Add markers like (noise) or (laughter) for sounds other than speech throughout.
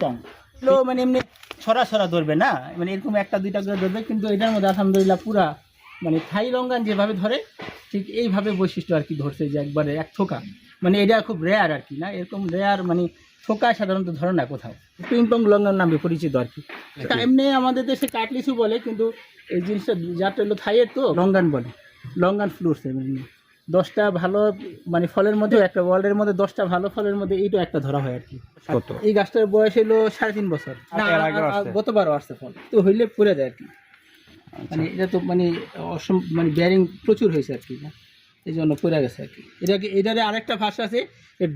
পং এগুলো মানে এমনি ছড়া ছড়া ধরবে না? মানে এরকম একটা দুইটা করে ধরবে কিন্তু এটার মধ্যে আলহামদুলিল্লাহ পুরা মানে থাই লঙ্গান যেভাবে ধরে ঠিক এইভাবে বৈশিষ্ট্য আর কি ধরছে যে একবারে এক থোকা। মানে এটা খুব রেয়ার আর কি না? এরকম রেয়ার মানে থোকা সাধারণত ধরে না কোথাও। পিং পং লঙ্গান নামে পরিচিত আর কি। এমনি আমাদের দেশে কাটলিসু বলে কিন্তু এই জিনিসটা যাটা হলো থাইয়ের তো লঙ্গান বলে। লঙ্গান ফ্লুটস এমনি। দশটা ভালো মানে ফলের মধ্যে একটা ওয়ার্ল্ডের মধ্যে দশটা ভালো ফলের মধ্যে এইটা একটা ধরা হয় আর কি। এই গাছটার বয়স হলো সাড়ে তিন বছর? গতবারও আসছে ফল। তো হইলে পড়ে যায় আর কি। মানে এটা তো মানে অসম মানে ব্যারিং প্রচুর হয়েছে আর কি। এই জন্য পড়ে গেছে আর কি। এটাকে এটারে আরেকটা ভাষা আছে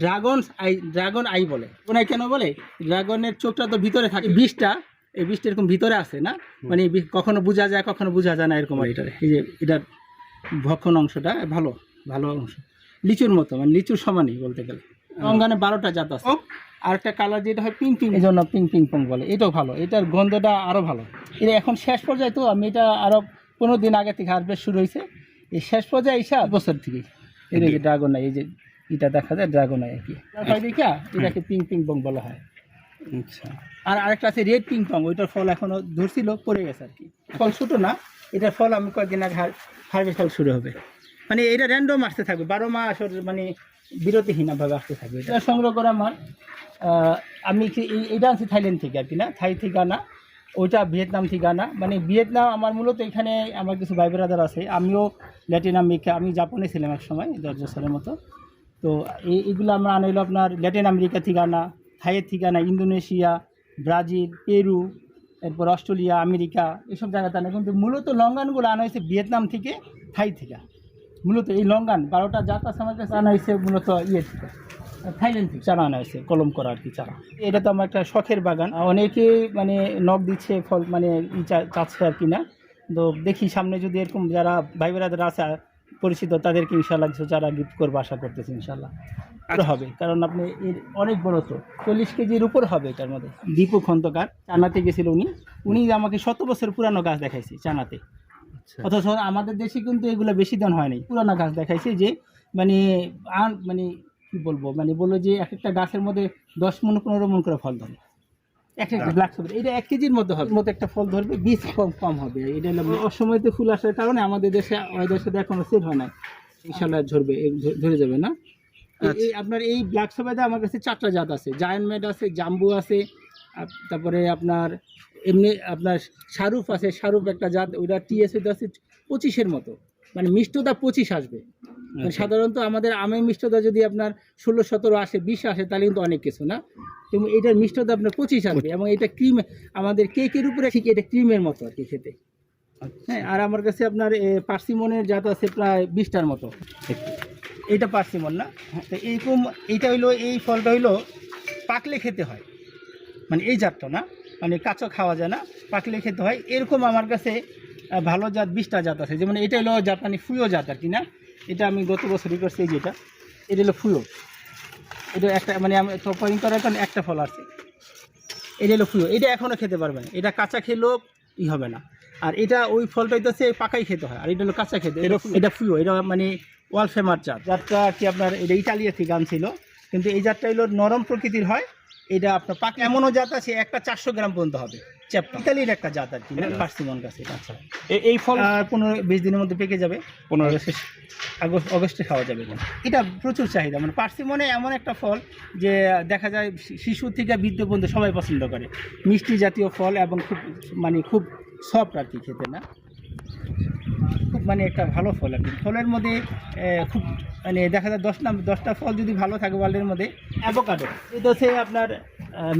ড্রাগন আই ড্রাগন আই বলে। ওনায় কেন বলে? ড্রাগনের চোখটা তো ভিতরে থাকে। বিষটা এই বিষটা এরকম ভিতরে আছে না? মানে কখনো বোঝা যায় কখনো বোঝা যায় না এরকম আর এটার এই যে এটার ভক্ষণ অংশটা ভালো। ভালো অংশ। লিচুর মতো মানে লিচুর সমানই বলতে গেলে। অঙ্গানে বারোটা জাত আছে। আর একটা কালার যেটা হয় পিং পিং এই জন্য পিং পিং পং বলে। এটাও ভালো। এটার গন্ধটা আরও ভালো। এটা এখন শেষ পর্যায়ে তো আমি এটা আরও পনেরো দিন আগে থেকে হারভেস্ট শুরু হয়েছে। এই শেষ পর্যায়ে এসে বছর থেকে। এই যে ড্রাগন এই যে এটা দেখা যায় ড্রাগন আর কি। দেখা এটাকে পিং পিং পং বলা হয়। আচ্ছা। আর আরেকটা আছে রেড পিং পং। ওইটার ফল এখনও ধরছিল পড়ে গেছে আর কি। ফল ছোটো না। এটার ফল আমি কয়েকদিন আগে হারভেস্ট ফল শুরু হবে। মানে এটা র্যান্ডম আসতে থাকবে। বারো মাস ওর মানে বিরতিহীনভাবে আসতে থাকবে এটা। সংগ্রহ করে আমার আমি এইটা আনছি থাইল্যান্ড থেকে আর কি না? থাই থেকে আনা ওইটা ভিয়েতনাম থেকে আনা মানে ভিয়েতনাম আমার মূলত এখানে আমার কিছু ভাই ব্রাদার আছে। আমিও ল্যাটিন আমেরিকা, আমি জাপানে ছিলাম এক সময়, দশ বছরের মতো। তো এই এগুলো আমরা আনা হলো আপনার ল্যাটিন আমেরিকা থেকে আনা থাইয়ের থেকে আনা ইন্দোনেশিয়া, ব্রাজিল, পেরু, এরপর অস্ট্রেলিয়া, আমেরিকা, এসব জায়গাতে আনা। কিন্তু মূলত লঙ্গানগুলো আনা হয়েছে ভিয়েতনাম থেকে, থাই থেকে। মূলত এই লঙ্গান বারোটা জাত আছে আমার কাছে আনা হয়েছে মূলত ইয়ে থেকে থাইল্যান্ড থেকে। চারা আনা হয়েছে কলম করা আর কি চারা এটা তো আমার একটা শখের বাগান। অনেকে মানে নখ দিচ্ছে ফল মানে ই চাচ্ছে আর কি না। তো দেখি সামনে যদি এরকম যারা ভাই বোনেদের আছে পরিচিত তাদেরকে ইনশাল্লাহ কিছু চারা গিফট করব আশা করতেছি ইনশাল্লাহ আর হবে কারণ আপনি এর অনেক বড় তো চল্লিশ কেজির উপর হবে এটার মধ্যে। দীপু খন্দকার চানাতে গেছিল উনি। উনি আমাকে শত বছর পুরানো গাছ দেখাইছে চানাতে। আচ্ছা অথচ আমাদের দেশে কিন্তু এগুলো বেশি দাম হয়নি পুরানো গাছ দেখাইছে যে মানে আন মানে কি বলব মানে বলল যে এক একটা গাছের মধ্যে দশ মন পনেরো মন করে ফল ধরে এক একটা ব্ল্যাক সবের এটা এক কেজির মধ্যে হবে। মতো একটা ফল ধরবে বীজ কম কম হবে। এটা হলো অসময়তে ফুল আসার কারণে আমাদের দেশে ওয়েদার সাথে এখনও সেট হয় না ইনশাল্লাহ ঝরবে ধরে যাবে না। এই আপনার এই ব্ল্যাক সবেদে আমার কাছে চারটা জাত আছে। জায়ান্ট মেড আছে জাম্বু আছে তারপরে আপনার এমনি আপনার শারুফ আছে শারুফ একটা জাত ওইটা টিএসএ আছে পঁচিশের মতো। মানে মিষ্টতা পঁচিশ আসবে। মানে আচ্ছা। সাধারণত আমাদের আমের মিষ্টতা যদি আপনার ষোলো সতেরো আসে বিশ আসে তাহলে কিন্তু অনেক কিছু না? এবং এটার মিষ্টতা আপনার পঁচিশ আসবে এবং এটা ক্রিম আমাদের কেকের উপরে ঠিক এটা ক্রিমের মতো আর কি খেতে। হ্যাঁ আর আমার কাছে আপনার পার্সিমনের জাত আছে প্রায় বিশটার মতো। এইটা পার্সিমন না? তো এইরকম এইটা হইল এই ফলটা হইল পাকলে খেতে হয়। মানে এই জাতটা না মানে কাঁচা খাওয়া যায় না পাকলে খেতে হয়। এরকম আমার কাছে ভালো জাত বিশটা জাত আছে। যেমন এটা হলো জাপানি ফুয়ো জাত আর কি না? এটা আমি গত বছরই করছি এই যেটা। এটা হলো ফুয়ো। এটা একটা মানে আমি টপারিং করার কারণে একটা ফল আছে। এটা হলো ফুয়ো। এটা এখনও খেতে পারবে না। এটা কাঁচা খেলেও ই হবে না। আর এটা ওই ফলটা হইতেছে পাকাই খেতে হয়। আর এটা হলো কাঁচা খেতে। এটা এটা ফুয়ো। এটা মানে ওয়াল ফেমার জাত। জাতটা আর কি আপনার এটা ইটালিয়া থেকে আনছিল কিন্তু এই জাতটা হলো নরম প্রকৃতির হয়। এটা আপনার পাক এমনও জাত আছে একটা চারশো গ্রাম পর্যন্ত হবে। চ্যাপটা ইতালির একটা জাত আর কি পার্সিমন গাছ এটা। আচ্ছা। এই ফল আর পনেরো বিশ দিনের মধ্যে পেকে যাবে। পনেরো শেষ আগস্ট অগস্টে খাওয়া যাবে এটা। প্রচুর চাহিদা। মানে পার্সিমনে এমন একটা ফল যে দেখা যায় শিশু থেকে বৃদ্ধ পর্যন্ত সবাই পছন্দ করে। মিষ্টি জাতীয় ফল এবং খুব মানে খুব সফট আর কি খেতে না? মানে একটা ভালো ফল আর কি। ফলের মধ্যে খুব মানে দেখা যায় দশ নাম দশটা ফল যদি ভালো থাকে ওয়ার্ল্ডের মধ্যে অ্যাভোকাডো এটা হচ্ছে আপনার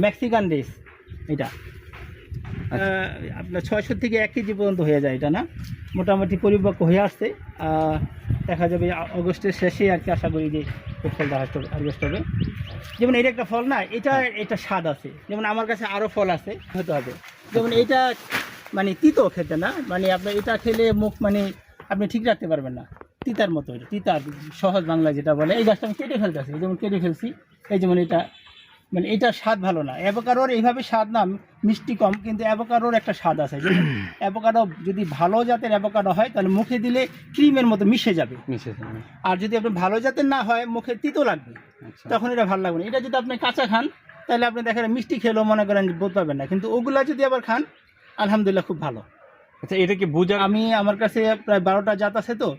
মেক্সিকান ডেস এটা। আপনার ছয়শো থেকে এক কেজি পর্যন্ত হয়ে যায় এটা না? মোটামুটি পরিপক্ক হয়ে আসছে। দেখা যাবে অগস্টের শেষে আর কি আশা করি যে ফলটা হারভেস্ট হবে যেমন এটা একটা ফল না এটা এটা স্বাদ আছে। যেমন আমার কাছে আরও ফল আছে হতে হবে। যেমন এটা মানে তিতো খেতে না? মানে আপনার এটা খেলে মুখ মানে আপনি ঠিক রাখতে পারবেন না। তিতার মতো এটা তিতা সহজ বাংলা যেটা বলে এই গাছটা আমি কেটে ফেলতেছি যেমন কেটে ফেলছি এই যেমন এটা মানে এটার স্বাদ ভালো না। অ্যাভোকাডোর এইভাবে স্বাদ না মিষ্টি কম কিন্তু অ্যাভোকাডোর একটা স্বাদ আছে। (clears throat) অ্যাভোকাডো যদি ভালো জাতের অ্যাভোকাডো হয় তাহলে মুখে দিলে ক্রিমের মতো মিশে যাবে। মিশে যাবে। আর যদি আপনি ভালো জাতের না হয় মুখে তিতো লাগবে। আচ্ছা। তখন এটা ভালো লাগবে না। এটা যদি আপনি কাঁচা খান তাহলে আপনি দেখেন মিষ্টি খেলেও মনে করেন বোধ পাবেন না। কিন্তু ওগুলা যদি আবার খান আলহামদুলিল্লাহ খুব ভালো। আচ্ছা এটা কি বোঝা আমি আমার কাছে প্রায় বারোটা জাত আছে তো।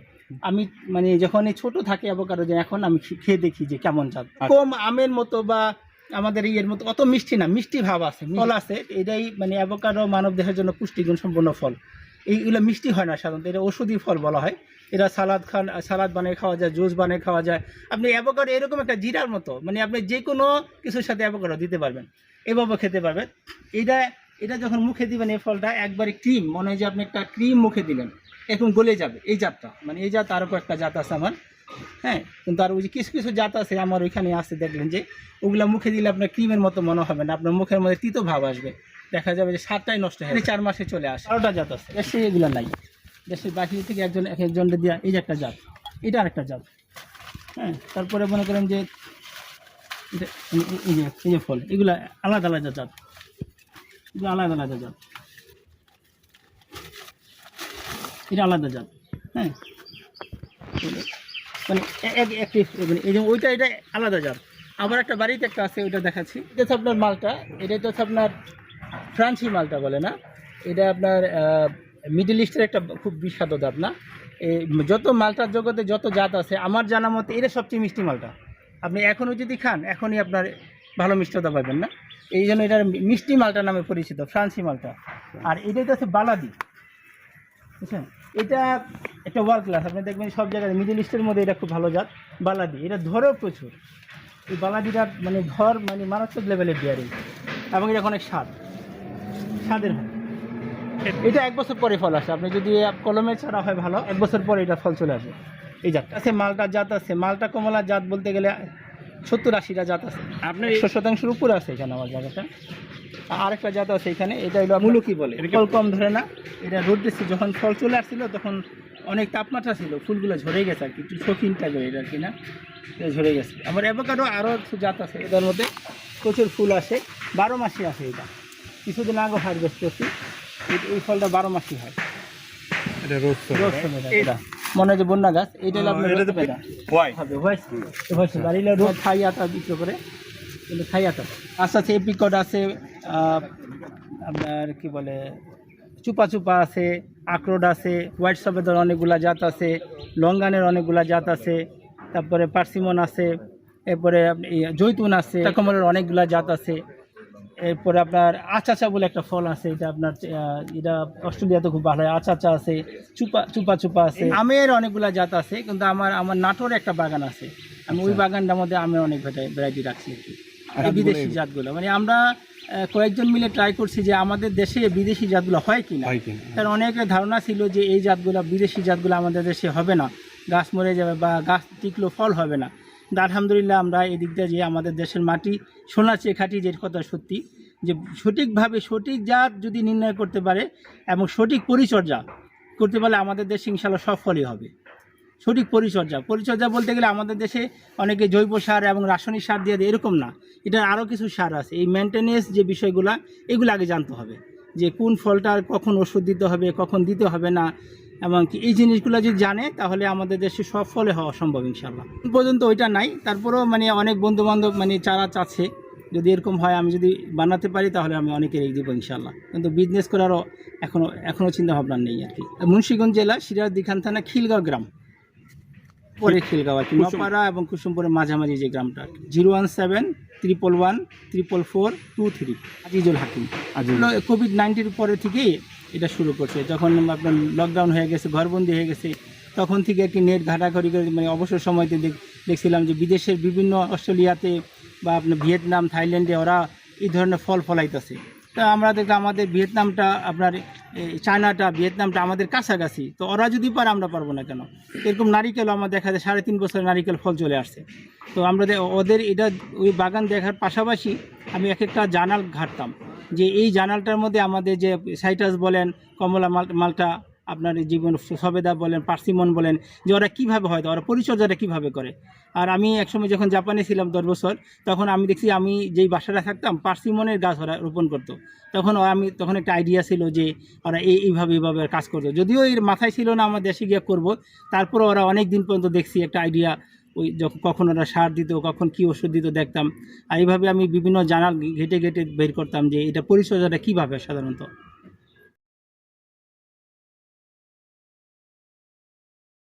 আমি মানে যখন এই ছোট থাকে অ্যাভোকাডো যে এখন আমি খেয়ে দেখি যে কেমন জাত। আচ্ছা। কম আমের মতো বা আমাদের ইয়ের মতো অত মিষ্টি না মিষ্টি ভাব আছে ফল আছে। এটাই মানে অ্যাভোকাডো মানব দেহের জন্য পুষ্টিগুণ সম্পন্ন ফল। এইগুলো মিষ্টি হয় না সাধারণত এটা ওষুধি ফল বলা হয়। এটা সালাদ খান সালাদ বানিয়ে খাওয়া যায় জুস বানিয়ে খাওয়া যায়। আপনি অ্যাভোকাডো এরকম একটা জিরার মতো মানে আপনি যে কোনো কিছুর সাথে অ্যাভোকাডো দিতে পারবেন এভাবে খেতে পারবেন। এটা এটা যখন মুখে দিবেন এই ফলটা একবারে ক্রিম মনে হয় যে আপনি একটা ক্রিম মুখে দিলেন এখন গলে যাবে এই জাতটা। মানে এই জাত আরও একটা জাত আছে আমার। হ্যাঁ কিন্তু আর ওই যে কিছু কিছু জাত আছে আমার ওইখানে আসতে দেখলেন যে ওগুলা মুখে দিলে আপনার ক্রিমের মতো মনে হবে না আপনার মুখের মধ্যে তিতো ভাব আসবে। দেখা যাবে যে সাতটাই নষ্ট হয়ে চার মাসে চলে আসে। বারোটা জাত আছে। দেশে এগুলো নাই। দেশের বাকি থেকে একজন এক একজনকে দেওয়া এই যে একটা জাত। এটা আরেকটা জাত। হ্যাঁ তারপরে মনে করেন যে এই- যে ফল এগুলো আলাদা আলাদা জাত। আলাদা আলাদা জাত। এটা আলাদা জাত হ্যাঁ। মানে একটি মানে এই যে ওইটা, এটা আলাদা জাত। আবার একটা বাড়িতে একটা আছে, ওইটা দেখাচ্ছি। এটা হচ্ছে আপনার মালটা এটা তো হচ্ছে আপনার ফ্রান্সি মালটা বলে না? এটা আপনার মিডল ইস্টের একটা খুব বিখ্যাত জাত না? এই যত মালটার জগতে যত জাত আছে, আমার জানা মতে এটা সবচেয়ে মিষ্টি মালটা। আপনি এখনও যদি খান, এখনই আপনার ভালো মিষ্টতা পাবেন না? এই জন্য এটার মিষ্টি মালটা নামে পরিচিত, ফ্রান্সি মালটা। আর এটাই তো আছে বালাদি বুঝছেন? এটা একটা ওয়ার্ল্ড ক্লাস আপনি দেখবেন সব জায়গায় মিডল ইস্টের মধ্যে এটা খুব ভালো জাত বালাদি এটা ধরেও প্রচুর। এই বালাদিটা মানে ধর মানে মারাত্মক লেভেলের বিয়ারিং এবং এটা অনেক স্বাদ। স্বাদের হয়। এটা এক বছর পরে ফল আসে। আপনি যদি কলমে ছাড়া হয় ভালো, এক বছর পরে এটা ফল চলে আসে। এই জাত আছে মালটা জাত আছে। মালটা কমলা জাত বলতে গেলে সত্তর আশিটা জাত আছে। আপনার একশো শতাংশের উপরে আছে এখানে আমার জায়গাটা। আরেকটা জাত আছে এখানে এটা হলো মূল কি বলে? ফল কম ধরে না এটা রোদ দিচ্ছে যখন ফল চলে আসছিল তখন অনেক তাপমাত্রা ছিল ফুলগুলো ঝরে গেছে আর কি একটু শৌখিন টাইপের এটা আর কি না এটা ঝরে গেছে। আমার অ্যাভোকাডো আরও জাত আছে এটার মধ্যে প্রচুর ফুল আসে বারো মাসই আসে এটা। কিছুদিন আগে হারভেস্ট করছি এই- ফলটা বারো মাসই হয়। এটা রোজ এটা। মনে হয় যে বন্যা গাছ এইটা হলো আপনার। হবে রোদ খাই আটা বিক্রি করে কিন্তু খাই আটা আস্তে আস্তে এপিকট আছে আপনার কি বলে চুপা চুপা আছে আখরোট আছে হোয়াইট সফেদের অনেকগুলা জাত আছে লঙ্গানের অনেকগুলা জাত আছে তারপরে পার্সিমন আছে এরপরে জৈতুন আছে কমলের অনেকগুলা জাত আছে। এরপরে আপনার আচাচা বলে একটা ফল আছে এটা আপনার এটা অস্ট্রেলিয়াতে খুব ভালো হয়। আচাচা আছে চুপা চুপা চুপা আছে। আমের অনেকগুলা জাত আছে কিন্তু আমার আমার নাটোরে একটা বাগান আছে। আমি ওই বাগানটার মধ্যে আমের অনেক ভ্যারাইটি রাখছি আর কি। বিদেশি জাতগুলো। মানে আমরা কয়েকজন মিলে ট্রাই করছি যে আমাদের দেশে বিদেশি জাতগুলো হয় কিনা। হয় কিনা কারণ অনেকের ধারণা ছিল যে এই জাতগুলো বিদেশি জাতগুলো আমাদের দেশে হবে না। গাছ মরে যাবে বা গাছ টিকলো ফল হবে না। আলহামদুলিল্লাহ আমরা এই দিক দিয়ে যে আমাদের দেশের মাটি, সোনার চেয়ে খাঁটি যে কথা সত্যি, যে সঠিকভাবে সঠিক জাত যদি নির্ণয় করতে পারে এবং সঠিক পরিচর্যা করতে পারলে আমাদের দেশে ইনশাল্লাহ সব ফলই হবে। সঠিক পরিচর্যা পরিচর্যা বলতে গেলে আমাদের দেশে অনেকে জৈব সার এবং রাসায়নিক সার দিয়ে দেয়, এরকম না। এটার আরও কিছু সার আছে। এই মেনটেনেন্স যে বিষয়গুলো, এগুলো আগে জানতে হবে যে কোন ফলটার কখন ওষুধ দিতে হবে, কখন দিতে হবে না এবং কি এই জিনিসগুলো যদি জানে তাহলে আমাদের দেশে সফলে হওয়া সম্ভব ইনশাল্লাহ পর্যন্ত ওইটা নাই। তারপরেও মানে অনেক বন্ধু বান্ধব মানে চারা চাচ্ছে যদি এরকম হয় আমি যদি বানাতে পারি তাহলে আমি অনেকের দিব ইনশাল্লাহ কিন্তু বিজনেস করারও এখনও এখনও চিন্তা ভাবনা নেই আর কি। মুন্সিগঞ্জ জেলা সিরাজ দিখান থানা খিলগাঁও গ্রাম। পরে খিলগাঁও আর কি নপাড়া এবং কুসুমপুরের মাঝামাঝি যে গ্রামটা zero one seven triple one triple four two three Azizul Hakim. Covid নাইন্টির পরে থেকেই এটা শুরু করছে। যখন আপনার লকডাউন হয়ে গেছে, ঘরবন্দি হয়ে গেছে, তখন থেকে একটি নেট ঘাটাঘাটি করে মানে অবসর সময়তে দেখ- দেখছিলাম যে বিদেশের বিভিন্ন অস্ট্রেলিয়াতে বা আপনার ভিয়েতনাম, থাইল্যান্ডে ওরা এই ধরনের ফল ফলাইতেছে। তা আমরা দেখলাম আমাদের ভিয়েতনামটা, আপনার চায়নাটা, ভিয়েতনামটা আমাদের কাছাকাছি। তো ওরা যদি পারে, আমরা পারব না কেন? এরকম নারিকেল আমার দেখা যায়, সাড়ে তিন বছর নারিকেল ফল চলে আসছে। তো আমরা ওদের এটা ওই বাগান দেখার পাশাপাশি আমি এক একটা জানাল ঘাটতাম। যে এই জানালটার মধ্যে আমাদের যে সাইটাস বলেন, কমলা মাল মালটা আপনার জীবন সবেদা বলেন, পার্সিমন বলেন, যে ওরা কীভাবে হয়, ওরা পরিচর্যাটা কীভাবে করে। আর আমি একসময় যখন জাপানে ছিলাম দশ বছর, তখন আমি দেখছি আমি যেই বাসাটা থাকতাম, পার্সিমনের গাছ ওরা রোপণ করতো। তখন আমি তখন একটা আইডিয়া ছিল যে ওরা এই এইভাবে এইভাবে কাজ করতো। যদিও এর মাথায় ছিল না, আমার দেশে গিয়ে করব। তারপরে ওরা অনেক দিন পর্যন্ত দেখছি একটা আইডিয়া ওই যখন কখন ওরা সার দিত, কখন কি ওষুধ দিত দেখতাম। আর এইভাবে আমি বিভিন্ন জানাল ঘেটে ঘেটে বের করতাম যে এটা পরিচর্যাটা কীভাবে সাধারণত?